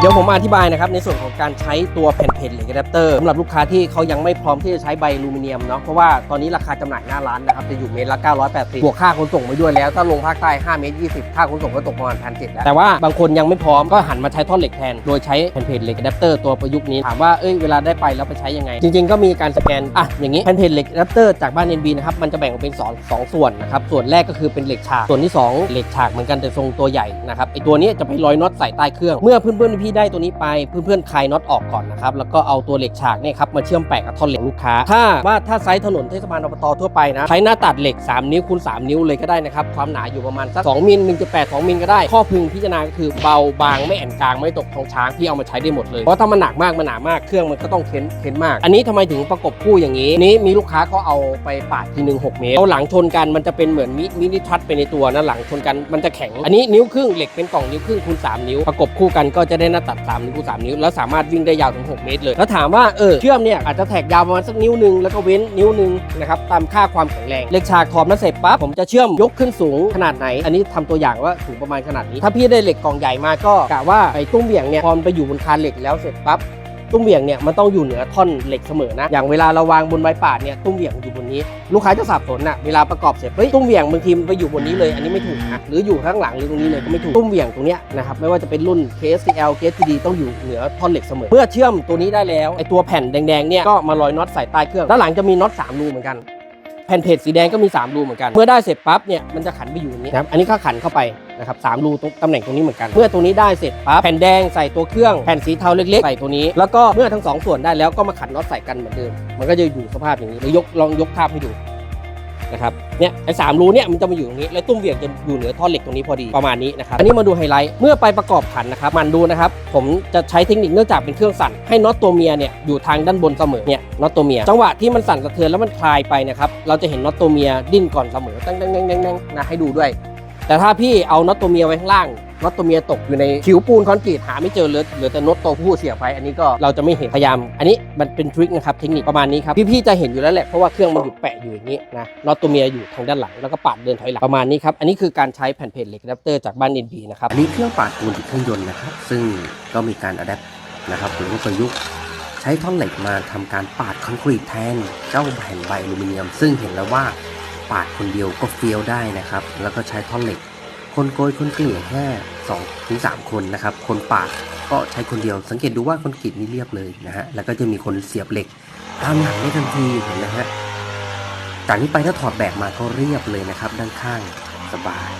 เดี๋ยวผมอธิบายนะครับในส่วนของการใช้ตัวแผ่นเพจเหล็กอะแดปเตอร์สำหรับลูกค้าที่เขายังไม่พร้อมที่จะใช้ใบอลูมิเนียมเนาะเพราะว่าตอนนี้ราคาจำหน่ายหน้าร้านนะครับจะอยู่เมตรละ 980 บวกค่าขนส่งไปด้วยแล้ว ถ้าลงภาคใต้ 5 เมตร 20 ค่าขนส่งก็ตกประมาณพันเแล้วแต่ว่าบางคนยังไม่พร้อมก็หันมาใช้ท่อนเหล็กแทน โดยใช้แผ่นเพจเหล็กอะแดปเตอร์ตัวประยุกต์นี้ถามว่าเอ้ยเวลาได้ไปแล้วไปใช้ยังไง จริง ๆก็มีการสแกนอะอย่างนี้แผ่นเพจเหล็กอะแดปเตอร์จากบ้าน NB นะครับมันจะแบ่งออกเป็นสองสองส่วนนะครับส่วนแรกก็คือเป็นเหล็กฉากส่วนที่สองเหล็กฉากเหมือนกันแต่ทรงตัวใหญ่นะครับไอตัวนี้จะไปร้อยน็อตใส่ใต้เครื่องเมื่อเพื่อนๆพี่ได้ตัวนี้ไปเพื่อนๆคลายน็อตออกก่อนนะครับแล้วก็เอาตัวเหล็กฉากเนี่ยครับมาเชื่อมแปะกับท่อนเหล็กลูกค้า ถ้าว่าถ้าไซส์ถนนเทศบาลอบตทั่วไปนะใช้หน้าตัดเหล็ก 3 นิ้วคูณ3นิ้วเลยก็ได้นะครับความหนาอยู่ประมาณสัก2มิล1.8 2มิลก็ได้ ข้อพึงพิจารณาก็คือเบาบางไม่แอนกลางไม่ตกทองช้างพี่เอามาใช้ได้หมดเลยเพราะถ้ามันหนักมากมันหนามากเครื่องมันก็ต้องเค้นเค้นมาก อันนี้ทำไมถึงประกบคู่อย่างนี้นี้มีลูกค้าเขาเอาไปปาดทีหนึ่ง6เมตรเอาหลังชนกันมันจะเป็นเหมือนมิมินิทัชไปในตัวนะหลังชนกันมันจะแข็ง อันนี้นิ้วครึ่งเหล็กเป็นกล่องนิ้วครึ่งคูณ3นิ้วประกบคู่กันก็จะได้หน้าตัด3นิ้วคูณ3นิ้วแล้วสามารถวิ่งได้ยาวถึง 6 เมตรเลย แล้วถามว่าเออเชื่อมเนี่ยอาจจะแทกยาวประมาณสักนิ้วหนึ่งแล้วก็เว้นนิ้วหนึ่งนะครับตามค่าความแข็งแรงเหล็กฉากขอบนั้นเสร็จปั๊บผมจะเชื่อมยกขึ้นสูงขนาดไหน อันนี้ทำตัวอย่างว่าสูงประมาณขนาดนี้ ถ้าพี่ได้เหล็กกล่องใหญ่มาก็กะว่าไอ้ตุ้มเบี่ยงเนี่ยพอไปอยู่บนคานเหล็กแล้วเสร็จปั๊บ ตุ้มเหวี่ยงเนี่ยมันต้องอยู่เหนือท่อนเหล็กเสมอนะ อย่างเวลาเราวางบนใบปาดเนี่ยตุ้มเหวี่ยงอยู่บนนี้ ลูกค้าจะสับสนนะเวลาประกอบเสร็จเฮ้ยตุ้มเหวี่ยงบางทีมันไปอยู่บนนี้เลย อันนี้ไม่ถูกนะหรืออยู่ข้างหลังหรือตรงนี้เลยก็ไม่ถูกตุ้มเหวี่ยงตรงเนี้ยนะครับไม่ว่าจะเป็นรุ่น KSCL K S D ต้องอยู่เหนือท่อนเหล็กเสมอเมื่อเชื่อมตัวนี้ได้แล้วไอตัวแผ่นแดงๆเนี่ยก็มาลอยน็อตใส่ใต้เครื่องด้านหลังจะมีน็อตสามรูเหมือนกัน ผ่นเพจสีแดงก็มี 3 รูเหมือนกัน เมื่อได้เสร็จปั๊บเนี่ยมันจะขันไปอยู่อย่างนี้นะครับ อันนี้ก็ขันเข้าไปนะครับสามรูตรงตำแหน่งตรงนี้เหมือนกัน เมื่อตรงนี้ได้เสร็จปั๊บแผ่นแดงใส่ตัวเครื่อง แผ่นสีเทาเล็กๆ ใส่ตัวนี้ แล้วก็เมื่อทั้งสองส่วนได้แล้วก็มาขันน็อตใส่กันเหมือนเดิม มันก็จะอยู่สภาพอย่างนี้เดี๋ยวยกลองยกภาพให้ดู นะครับเนี่ยไอ้สามรูเนี่ยมันจะมาอยู่ตรงนี้แล้วตุ้มเหวี่ยงจะอยู่เหนือท่อเหล็กตรงนี้พอดีประมาณนี้นะครับอันนี้มาดูไฮไลท์เมื่อไปประกอบขันนะครับมันดูนะครับผมจะใช้เทคนิคเนื่องจากเป็นเครื่องสั่นให้น็อตตัวเมียเนี่ยอยู่ทางด้านบนเสมอเนี่ยน็อตตัวเมียจังหวะที่มันสั่นสะเทือนแล้วมันคลายไปนะครับเราจะเห็นน็อตตัวเมียดิ้นก่อนเสมอตั้งตั้งตั้งตั้งตั้งนะให้ดูด้วย แต่ถ้าพี่เอาน็อตตัวเมียไว้ข้างล่าง น็อตตัวเมียตกอยู่ในผิวปูนคอนกรีตหาไม่เจอเหลือเหลือแต่น็อตตัวผู้เสียไปอันนี้ก็เราจะไม่เห็นพยายาม อันนี้มันเป็นทริคนะครับเทคนิคประมาณนี้ครับพี่ๆจะเห็นอยู่แล้วแหละเพราะว่าเครื่องมันอยู่แปะอยู่อย่างนี้นะน็อตตัวเมียอยู่ทางด้านหลังแล้วก็ปาดเดินถอยหลังประมาณนี้ครับอันนี้คือการใช้แผ่นเพจเหล็กอะแดปเตอร์จากบ้าน NB นบีนะครับอันนี้เครื่องปาดปูนติดเครื่องยนต์นะครับซึ่งก็มีการอัดแอปนะครับหรือว่าประยุกต์ใช้ท่อนเหล็กมาทำการปาดคอนกรีตแทนเจ้าแผ่นใบอลูมิเนียม ซึ่งเห็นแล้วว่าปาดคนเดียวก็เฟี้ยวได้นะครับ แล้วก็ใช้ท่อนเหล็ก คนโกยคนเกลี่ยแค่2ถึง3คนนะครับ คนปาดก็ใช้คนเดียว สังเกตดูว่าคนกรีดนี่เรียบเลยนะฮะ แล้วก็จะมีคนเสียบเหล็กตามหลังได้ทันทีเห็นนะฮะ จากนี้ไปถ้าถอดแบบมาก็เรียบเลยนะครับ ด้านข้างสบาย